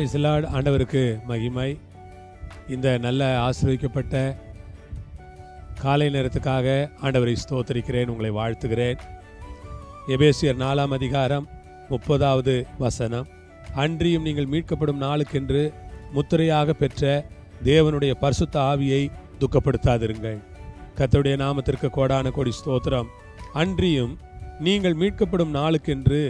பிரைசிலாட் ஆண்டவருக்கு மகிமை. இந்த நல்ல ஆசீர்வதிக்கப்பட்ட காலை நேரத்துக்காக ஆண்டவரை ஸ்தோத்தரிக்கிறேன் உங்களை வாழ்த்துகிறேன். எபேசியர் நாலாம் அதிகாரம் முப்பதாவது வசனம். அன்றியும் நீங்கள் மீட்கப்படும் நாளுக்கென்று முத்திரையாக பெற்ற தேவனுடைய பரிசுத்த ஆவியை துக்கப்படுத்தாதிருங்கள். கத்தருடைய நாமத்திற்கு கோடான கோடி ஸ்தோத்திரம். அன்றியும் நீங்கள் மீட்கப்படும் நாளுக்கென்று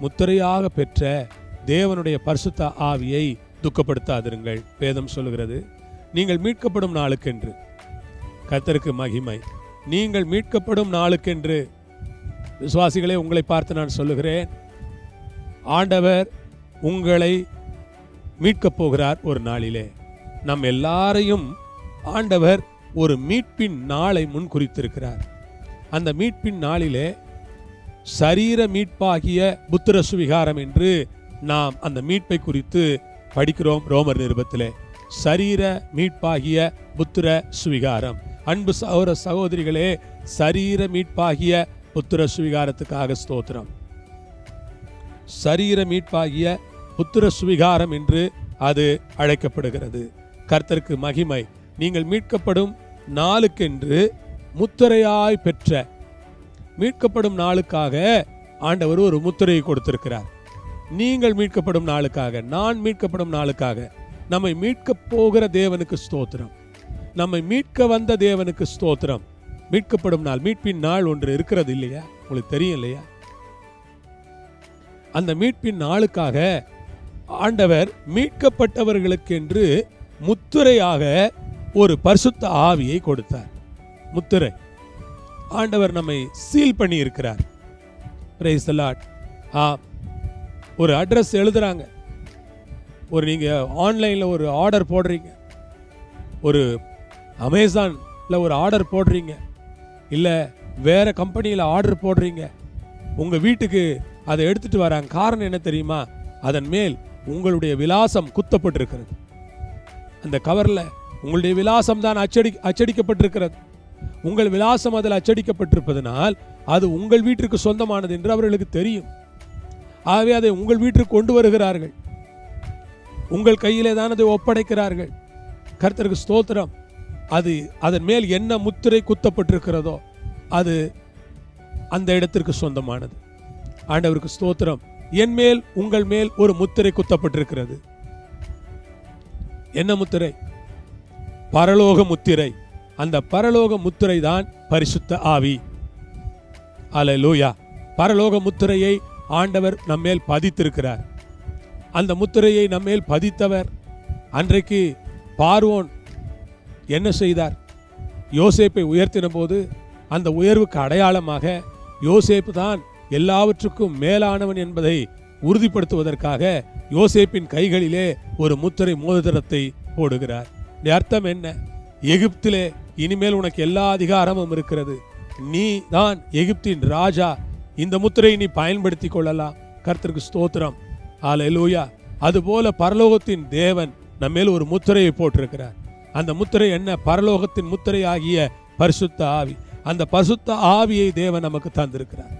முத்திரையாக பெற்ற தேவனுடைய பரிசுத்த ஆவியை துக்கப்படுத்தாதிருங்கள். வேதம் சொல்லுகிறது நீங்கள் மீட்கப்படும் நாளுக்கென்று. கத்தருக்கு மகிமை. நீங்கள் மீட்கப்படும் நாளுக்கென்று. விசுவாசிகளே உங்களை பார்த்து நான் சொல்லுகிறேன் ஆண்டவர் உங்களை மீட்கப் போகிறார் ஒரு நாளிலே. நம் எல்லாரையும் ஆண்டவர் ஒரு மீட்பின் நாளை முன் குறித்திருக்கிறார். அந்த மீட்பின் நாளிலே சரீர மீட்பாகிய புத்திர சுவிகாரம் என்று நாம் அந்த மீட்பை குறித்து படிக்கிறோம் ரோமர் நிருபத்திலே. சரீர மீட்பாகிய புத்திர சுவிகாரம். அன்பு சகோதர சகோதரிகளே சரீர மீட்பாகிய புத்திர சுவிகாரத்துக்காக ஸ்தோத்திரம். சரீர மீட்பாகிய புத்திர சுவிகாரம் என்று அது அழைக்கப்படுகிறது. கர்த்தருக்கு மகிமை. நீங்கள் மீட்கப்படும் நாளுக்கென்று முத்திரையாய் பெற்ற மீட்கப்படும் நாளுக்காக ஆண்டவர் ஒரு முத்திரையை கொடுத்திருக்கிறார். நீங்கள் மீட்கப்படும் நாளுக்காக நான் மீட்கப்படும் நாளுக்காக. நம்மை மீட்கப் போகிற தேவனுக்கு ஸ்தோத்திரம். நம்மை மீட்க வந்த தேவனுக்கு ஸ்தோத்திரம். மீட்கப்படும் நாள் மீட்பின் நாள் ஒன்று இருக்கிறது இல்லையா? உங்களுக்கு தெரியும் இல்லையா? அந்த மீட்பின் நாளுக்காக ஆண்டவர் மீட்கப்பட்டவர்களுக்கென்று முத்துரையாக ஒரு பரிசுத்த ஆவியை கொடுத்தார். முத்துரை. ஆண்டவர் நம்மை சீல் பண்ணி இருக்கிறார் Praise ஆ ஒரு அட்ரஸ் எழுதுகிறாங்க ஒரு நீங்கள் ஆன்லைனில் ஒரு ஆர்டர் போடுறீங்க. ஒரு அமேசானில் ஒரு ஆர்டர் போடுறீங்க. இல்லை வேறு கம்பெனியில் ஆர்டர் போடுறீங்க. உங்கள் வீட்டுக்கு அதை எடுத்துகிட்டு வராங்க. காரணம் என்ன தெரியுமா? அதன் மேல் உங்களுடைய விலாசம் குத்தப்பட்டிருக்கிறது. அந்த கவரில் உங்களுடைய விலாசம் தான் அச்சடி அச்சடிக்கப்பட்டிருக்கிறது. உங்கள் விலாசம் அதில் அச்சடிக்கப்பட்டிருப்பதனால் அது உங்கள் வீட்டிற்கு சொந்தமானது என்று அவர்களுக்கு தெரியும். ஆகவே அதை உங்கள் வீட்டிற்கு கொண்டு வருகிறார்கள். உங்கள் கையிலே தான் அதை ஒப்படைக்கிறார்கள். கர்த்தருக்கு ஸ்தோத்திரம். அது அதன் மேல் என்ன முத்திரை குத்தப்பட்டிருக்கிறதோ அது அந்த இடத்திற்கு சொந்தமானது. ஆண்டவருக்கு ஸ்தோத்திரம். என் மேல் உங்கள் மேல் ஒரு முத்திரை குத்தப்பட்டிருக்கிறது. என்ன முத்திரை? பரலோக முத்திரை. அந்த பரலோக முத்திரை தான் பரிசுத்த ஆவி. அலலூயா பரலோக முத்திரையை ஆண்டவர் நம்மேல் பதித்திருக்கிறார். அந்த முத்திரையை நம்மேல் பதித்தவர் அன்றைக்கு பார்வோன் என்ன செய்தார்? யோசேப்பை உயர்த்தின போது அந்த உயர்வுக்கு அடையாளமாக யோசேப்பு தான் எல்லாவற்றுக்கும் மேலானவன் என்பதை உறுதிப்படுத்துவதற்காக யோசேப்பின் கைகளிலே ஒரு முத்திரை மோதிரத்தை போடுகிறார். அர்த்தம் என்ன? எகிப்திலே இனிமேல் உனக்கு எல்லா அதிகாரமும் இருக்கிறது. நீ தான் எகிப்தின் ராஜா. இந்த முத்திரையை நீ பயன்படுத்தி கொள்ளலாம். கர்த்தருக்கு ஸ்தோத்திரம். ஆலூயா அதுபோல பரலோகத்தின் தேவன் நம்மேல் ஒரு முத்திரையை போட்டிருக்கிறார். அந்த முத்திரை என்ன? பரலோகத்தின் முத்திரை ஆகிய பரிசுத்த ஆவி. அந்த பரிசுத்த ஆவியை தேவன் நமக்கு தந்திருக்கிறார்.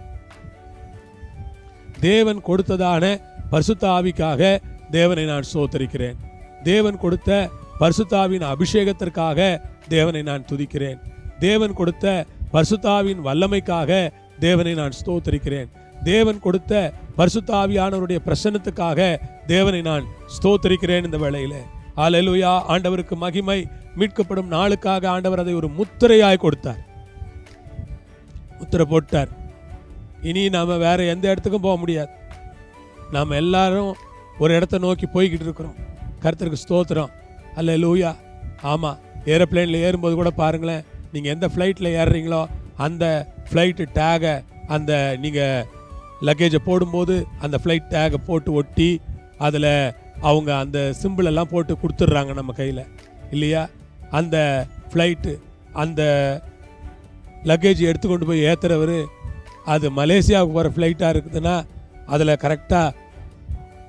தேவன் கொடுத்ததான பரிசுத்த ஆவிக்காக தேவனை நான் சோத்தரிக்கிறேன் தேவன் கொடுத்த பரிசுத்தாவின் அபிஷேகத்திற்காக தேவனை நான் துதிக்கிறேன். தேவன் கொடுத்த பரிசுத்தாவின் வல்லமைக்காக தேவனை நான் ஸ்தோத்தரிக்கிறேன். தேவன் கொடுத்த பரிசுத்தாவியானவருடைய பிரசன்னத்துக்காக தேவனை நான் ஸ்தோத்தரிக்கிறேன் இந்த வேளையில. ஆலெலுயா ஆண்டவருக்கு மகிமை மீட்கப்படும் நாளுக்காக ஆண்டவர் அதை ஒரு முத்திரையாய் கொடுத்தார். முத்திரை போட்டார். இனி நாம வேற எந்த இடத்துக்கும் போக முடியாது. நாம் எல்லாரும் ஒரு இடத்த நோக்கி போய்கிட்டு இருக்கிறோம். கருத்தருக்கு ஸ்தோத்திரம். அல்ல லூயா ஆமாம் ஏரோப்ளைனில் ஏறும்போது கூட பாருங்களேன் நீங்கள் எந்த ஃப்ளைட்டில் ஏறுறீங்களோ அந்த ஃப்ளைட்டு டேகை அந்த நீங்கள் லக்கேஜை போடும்போது அந்த ஃப்ளைட் டேகை போட்டு ஒட்டி அதில் அவங்க அந்த சிம்பிளெல்லாம் எல்லாம் போட்டு கொடுத்துட்றாங்க நம்ம கையில். இல்லையா? அந்த ஃப்ளைட்டு அந்த லக்கேஜ் எடுத்துக்கொண்டு போய் ஏற்றுறவர் அது மலேசியாவுக்கு போகிற ஃப்ளைட்டாக இருக்குதுன்னா அதில் கரெக்டாக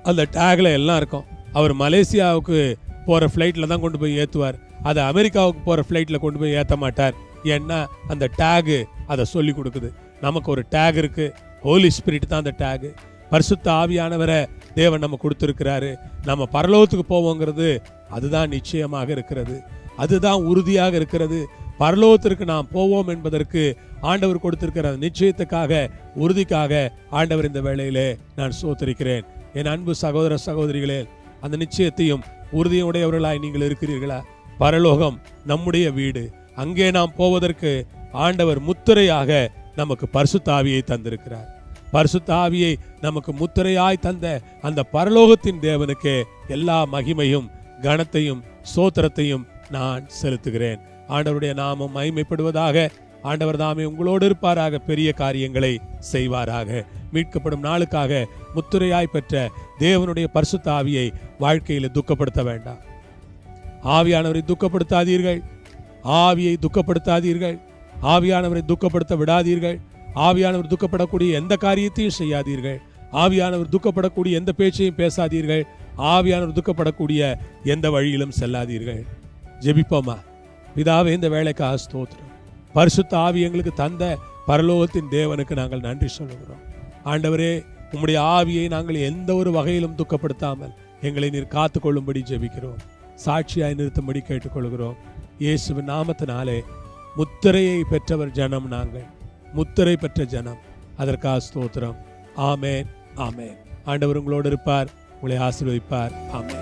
அந்த டேகில் எல்லாம் இருக்கும். அவர் மலேசியாவுக்கு போகிற ஃப்ளைட்டில் தான் கொண்டு போய் ஏற்றுவார் அதை அமெரிக்காவுக்கு போகிற ஃப்ளைட்டில் கொண்டு போய் ஏற்ற மாட்டார். ஏன்னா அந்த டேகு அதை சொல்லி கொடுக்குது. நமக்கு ஒரு டேக் இருக்குது ஹோலி ஸ்பிரிட் தான் அந்த டேகு பரிசுத்த ஆவியானவரை தேவன் நம்ம கொடுத்துருக்கிறாரு. நம்ம பரலோகத்துக்கு போவோங்கிறது அதுதான் நிச்சயமாக இருக்கிறது. அதுதான் உறுதியாக இருக்கிறது. பரலோகத்திற்கு நாம் போவோம் என்பதற்கு ஆண்டவர் கொடுத்திருக்கிற நிச்சயத்துக்காக உறுதிக்காக ஆண்டவர் இந்த வேளையிலே நான் சோத்திருக்கிறேன். என் அன்பு சகோதர சகோதரிகளே அந்த நிச்சயத்தையும் உறுதியுடையவர்களாய் நீங்கள் இருக்கிறீர்களா? பரலோகம் நம்முடைய வீடு. அங்கே நாம் போவதற்கு ஆண்டவர் முத்திரையாக நமக்கு பரிசுத்தாவியை தந்திருக்கிறார். பரிசுத்தாவியை நமக்கு முத்திரையாய் தந்த அந்த பரலோகத்தின் தேவனுக்கு எல்லா மகிமையும் கனத்தையும் சோத்திரத்தையும் நான் செலுத்துகிறேன். ஆண்டவருடைய நாமம் மகிமைப்படுவதாக ஆண்டவர் தாமே உங்களோடு இருப்பாராக பெரிய காரியங்களை செய்வாராக. மீட்கப்படும் நாளுக்காக முத்திரையாய் பெற்ற தேவனுடைய பரிசுத்த ஆவியை வாழ்க்கையில் துக்கப்படுத்த வேண்டாம். ஆவியானவரை துக்கப்படுத்தாதீர்கள். ஆவியை துக்கப்படுத்தாதீர்கள். ஆவியானவரை துக்கப்படுத்த விடாதீர்கள். ஆவியானவர் துக்கப்படக்கூடிய எந்த காரியத்தையும் செய்யாதீர்கள். ஆவியானவர் துக்கப்படக்கூடிய எந்த பேச்சையும் பேசாதீர்கள். ஆவியானவர் துக்கப்படக்கூடிய எந்த வழியிலும் செல்லாதீர்கள். ஜெபிப்போமா? பிதாவே இந்த வேலைக்காக ஸ்தோத்திரம். பரிசுத்த ஆவி எங்களுக்கு தந்த பரலோகத்தின் தேவனுக்கு நாங்கள் நன்றி சொல்லுகிறோம். ஆண்டவரே உம்முடைய ஆவியை நாங்கள் எந்த ஒரு வகையிலும் துக்கப்படுத்தாமல் எங்களை நீர் காத்துக்கொள்ளும்படி ஜெபிக்கிறோம். சாட்சியாய் நிறுத்தும்படி கேட்டுக்கொள்கிறோம். இயேசுவின் நாமத்தினாலே முத்திரையை பெற்றவர் ஜனம் நாங்கள். முத்திரை பெற்ற ஜனம். அதற்காக ஸ்தோத்திரம். ஆமேன் ஆமேன். ஆண்டவர் உங்களோடு இருப்பார் உங்களை ஆசீர்வதிப்பார். ஆமேன்.